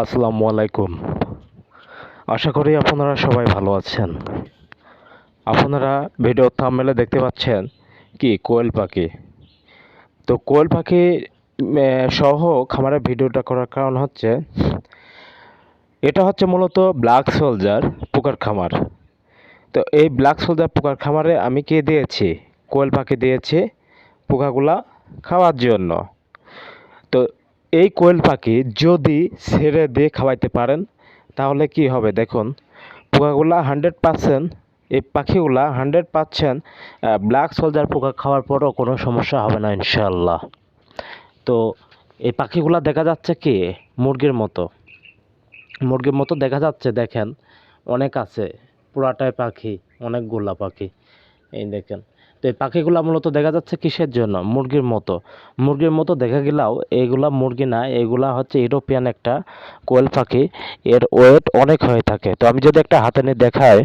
আসসালামু আলাইকুম। আশা করি আপনারা সবাই ভালো আছেন। আপনারা ভিডিও থাম্বনেলে দেখতে পাচ্ছেন কি, কোয়েল পাখি। তো কোয়েল পাখি সহ খামারের ভিডিওটা করার কারণ হচ্ছে, এটা হচ্ছে মূলত ব্ল্যাক সোলজার পোকার খামার। তো এই ব্ল্যাক সোলজার পোকার খামারে আমি কে দিয়েছি? কোয়েল পাখি দিয়েছি পোকাগুলা খাওয়ার জন্য। এই কোয়েল পাখি যদি ছেড়ে দিয়ে খাওয়াইতে পারেন, তাহলে কি হবে? দেখুন, পোকাগুলা হান্ড্রেড পার্সেন্ট এই পাখিগুলা হান্ড্রেড পার্সেন্ট ব্ল্যাক সোলজার পোকা খাওয়ার পরও কোনো সমস্যা হবে না ইনশাল্লাহ তো এই পাখিগুলা দেখা যাচ্ছে কি? মুরগির মতো। মুরগির মতো দেখা যাচ্ছে, দেখেন, অনেক আছে। পুরাটাই পাখি, অনেকগুলা পাখি। এই দেখেন তো এই পাখিগুলা মূলত দেখা যাচ্ছে কিসের জন্য? মুরগির মতো। মুরগির মতো দেখা গেলেও এইগুলা মুরগি না, এগুলা হচ্ছে ইউরোপিয়ান একটা কোয়েল পাখি। এর ওয়েট অনেক হয়ে থাকে। তো আমি যদি একটা হাতে নিয়ে দেখাই।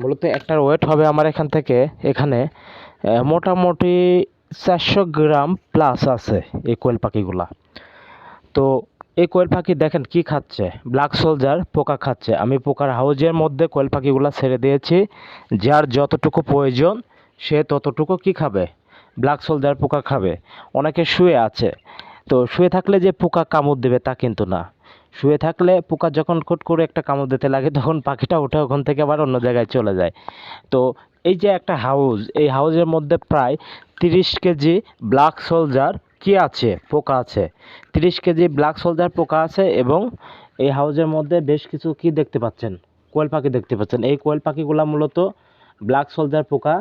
মূলত একটার ওয়েট হবে আমার এখান থেকে, এখানে। মোটামুটি চারশো গ্রাম প্লাস আছে এই কোয়েল পাখিগুলা। তো এই কোয়েল পাখি দেখেন কি খাচ্ছে? ব্ল্যাক সোলজার পোকা খাচ্ছে। আমি পোকার হাউজের মধ্যে কোয়েল পাখিগুলা ছেড়ে দিয়েছি। যার যতটুকু প্রয়োজন, সে ততটুকু কি খাবে? ব্ল্যাক সোলজার পোকা খাবে। অনেকে শুয়ে আছে। তো শুয়ে থাকলে যে পোকা কামড় দেবে তা কিন্তু না। শুয়ে থাকলে পোকা যখন খুট করে একটা কামড় দিতে লাগে, তখন পাখিটা উঠে ওখান থেকে আবার অন্য জায়গায় চলে যায়। তো এই যে একটা হাউস, এই হাউজের মধ্যে প্রায় তিরিশ কেজি ব্ল্যাক সোলজার কি আছে? পোকা আছে। তিরিশ কেজি ব্ল্যাক সোলজার পোকা আছে এবং এই হাউজের মধ্যে বেশ কিছু কি দেখতে পাচ্ছেন? কোয়েল পাখি দেখতে পাচ্ছেন। এই কোয়েল পাখিগুলা মূলত ব্ল্যাক সোলজার পোকা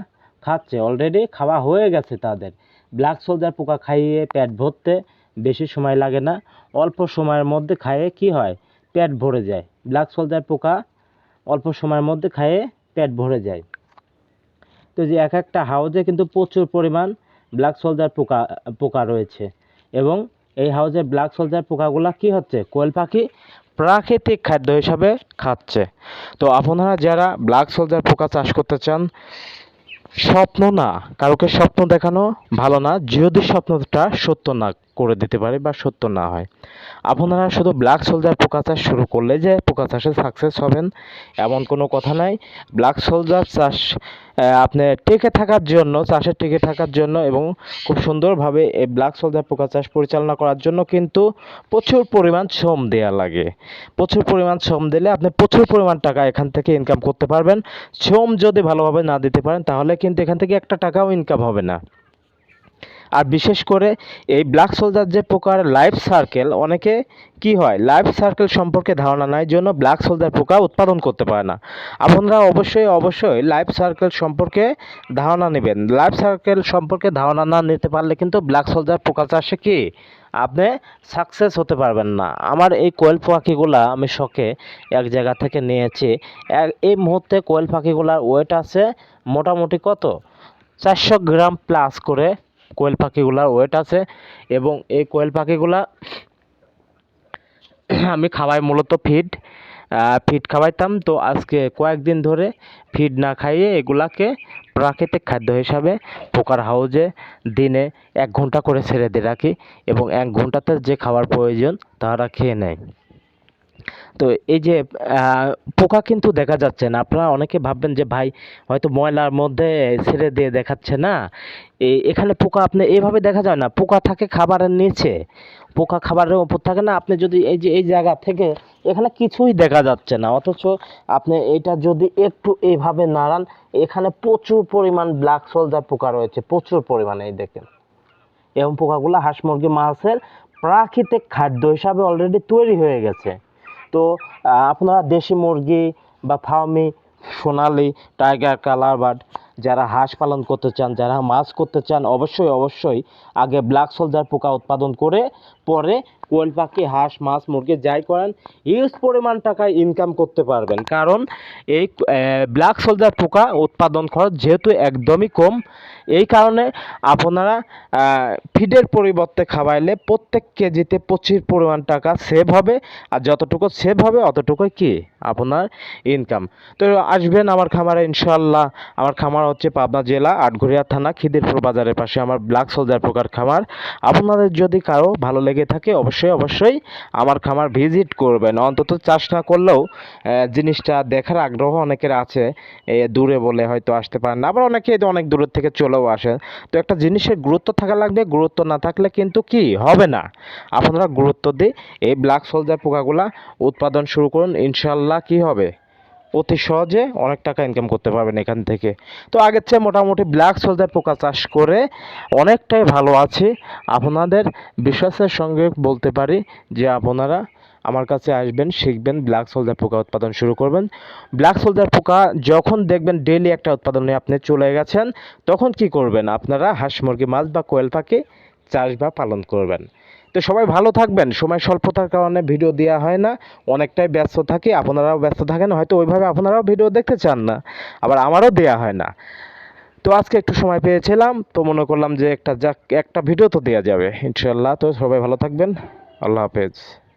খাচ্ছে। অলরেডি খাওয়া হয়ে গেছে তাদের। ব্ল্যাক সোলজার পোকা খাইয়ে পেট ভরতে বেশি সময় লাগে না, অল্প সময়ের মধ্যে খাইয়ে কি হয়? পেট ভরে যায়। ব্ল্যাক সোলজার পোকা অল্প সময়ের মধ্যে খাইয়ে পেট ভরে যায়। তো যে এক একটা হাউজে কিন্তু প্রচুর পরিমাণ ব্ল্যাক সোলজার পোকা পোকা রয়েছে এবং এই হাউজে ব্ল্যাক সোলজার পোকাগুলা কি হচ্ছে? কোয়েল পাখি প্রাকৃতিক খাদ্য হিসাবে খাচ্ছে। তো আপনারা যারা ব্ল্যাক সোলজার পোকা চাষ করতে চান, স্বপ্ন না, কাউকে স্বপ্ন দেখানো ভালো না, যদি স্বপ্নটা সত্য না করে দিতে পারে বা সত্য না হয়। আপনারা শুধু ব্ল্যাক সোলজার পোকা চাষ শুরু করলে যে পোকা চাষে সাকসেস হবেন এমন কোনো কথা নাই। ব্ল্যাক সোলজার চাষ আহ, আপনি টিকে থাকার জন্য চাষে টিকে থাকার জন্য এবং খুব সুন্দরভাবে এই ব্ল্যাক সোলজার পোকা চাষ পরিচালনা করার জন্য কিন্তু প্রচুর পরিমাণ শ্রম দেওয়া লাগে। প্রচুর পরিমাণ শ্রম দিলে আপনি প্রচুর পরিমাণ টাকা এখান থেকে ইনকাম করতে পারবেন। শ্রম যদি ভালোভাবে না দিতে পারেন তাহলে কিন্তু এখান থেকে একটা টাকাও ইনকাম হবে না। আর বিশেষ করে এই ব্ল্যাক সোলজার যে পোকার লাইফ সার্কেল অনেকে কি হয়? লাইফ সার্কেল সম্পর্কে ধারণা নাই জন্য ব্ল্যাক সোলজার পোকা উৎপাদন করতে পারে না। আপনারা অবশ্যই অবশ্যই লাইফ সার্কেল সম্পর্কে ধারণা নেবেন। লাইফ সার্কেল সম্পর্কে ধারণা না নিতে পারলে কিন্তু ব্ল্যাক সোলজার পোকা চাষে কি? আপনি সাকসেস হতে পারবেন না। আমার এই কোয়েল পাখিগুলা আমি শখে এক জায়গা থেকে নিয়েছি। এই মুহূর্তে কোয়েল পাখিগুলার ওয়েট আছে মোটামুটি কত? চারশো গ্রাম প্লাস করে কোয়েল পাখিগুলার ওয়েট আছে এবং এই কোয়েল পাখিগুলা আমি খাওয়াই মূলত ফিড ফিড খাওয়াইতাম। তো আজকে কয়েকদিন ধরে ফিড না খাইয়ে এগুলাকে প্রাকৃতিক খাদ্য হিসাবে পোকার হাউজে দিনে এক ঘণ্টা করে ছেড়ে দিয়ে রাখি এবং এক ঘন্টাতে যে খাবার প্রয়োজন তারা খেয়ে নেয়। তো এই যে পোকা কিন্তু দেখা যাচ্ছে না। আপনারা অনেকে ভাববেন যে, ভাই, হয়তো ময়লার মধ্যে ছেড়ে দিয়ে দেখাচ্ছে না। এখানে পোকা আপনি এইভাবে দেখা যায় না। পোকা থাকে খাবারের নিচে। পোকা খাবারের ওপর থাকে না। আপনি যদি এই যে, এই জায়গা থেকে, এখানে কিছুই দেখা যাচ্ছে না। অথচ আপনি এটা যদি একটু এইভাবে নাড়ান, এখানে প্রচুর পরিমাণ ব্ল্যাক সোলজার পোকা রয়েছে। প্রচুর পরিমাণে, এই দেখেন। এবং পোকাগুলো হাঁস মুরগি, মাছের প্রাকৃতিক খাদ্য হিসাবে অলরেডি তৈরি হয়ে গেছে। তো আপনার দেশি মুরগি বা ফার্মি সোনালি টাইগার কালার বার্ড যারা হাঁস পালন করতে চান, যারা মাছ করতে চান, অবশ্যই অবশ্যই আগে ব্ল্যাক সোলজার পোকা উৎপাদন করে পরে কোয়েল পাখি, হাঁস, মাছ, মুরগি যাই করেন হিউজ পরিমাণ টাকা ইনকাম করতে পারবেন। কারণ এই ব্ল্যাক সোলজার পোকা উৎপাদন খরচ যেহেতু একদমই কম, এই কারণে আপনারা ফিডের পরিবর্তে খাওয়াইলে প্রত্যেক কেজিতে প্রচুর পরিমাণ টাকা সেভ হবে, আর যতটুকু সেভ হবে অতটুকুই কি? আপনার ইনকাম তো আসবেন আমার খামারে ইনশাল্লাহ আমার খামার হচ্ছে পাবনা জেলা আটঘরিয়া থানা খিদিরপুর বাজারের পাশে আমার ব্ল্যাক সোলজার পোকার খামার। আপনাদের যদি কারও ভালো লেগে থাকে অবশ্যই অবশ্যই আমার খামার ভিজিট করবেন। অন্তত চাষ না করলেও জিনিসটা দেখার আগ্রহ অনেকের আছে। এ, দূরে বলে হয়তো আসতে পারেন না আবার অনেকে অনেক দূরের থেকে চলেও আসে। তো একটা জিনিসের গুরুত্ব থাকা লাগবে গুরুত্ব না থাকলে কিন্তু কি হবে না? আপনারা গুরুত্ব দিয়ে এই ব্ল্যাক সোলজার পোকাগুলা উৎপাদন শুরু করুন ইনশাল্লাহ কি হবে? অতি সহজে অনেক টাকা ইনকাম করতে পারবেন এখান থেকে। তো আগের চেয়ে মোটামুটি ব্ল্যাক সোলজার পোকা চাষ করে অনেকটাই ভালো আছে। আপনাদের বিশ্বাসের সঙ্গে বলতে পারি যে আপনারা আমার কাছে আসবেন, শিখবেন ব্ল্যাক সোলজার পোকা উৎপাদন শুরু করবেন। ব্ল্যাক সোলজার পোকা যখন দেখবেন ডেইলি একটা উৎপাদনে আপনি চলে গেছেন, তখন কি করবেন? আপনারা হাঁস মুরগি, মাছ বা কোয়েল পাখি চাষ বা পালন করবেন। তো সবাই ভালো থাকবেন। সময় স্বল্পতার কারণে ভিডিও দেওয়া হয় না। অনেকটাই ব্যস্ত থাকি, আপনারাও ব্যস্ত থাকেন, হয়তো ওইভাবে আপনারাও ভিডিও দেখতে চান না। আবার আমারও দেয়া হয় না। তো আজকে একটু সময় পেয়েছিলাম, তো মনে করলাম যে একটা যাক, একটা ভিডিও তো দেওয়া যাবে ইনশাল্লাহ তো সবাই ভালো থাকবেন। আল্লাহ হাফেজ।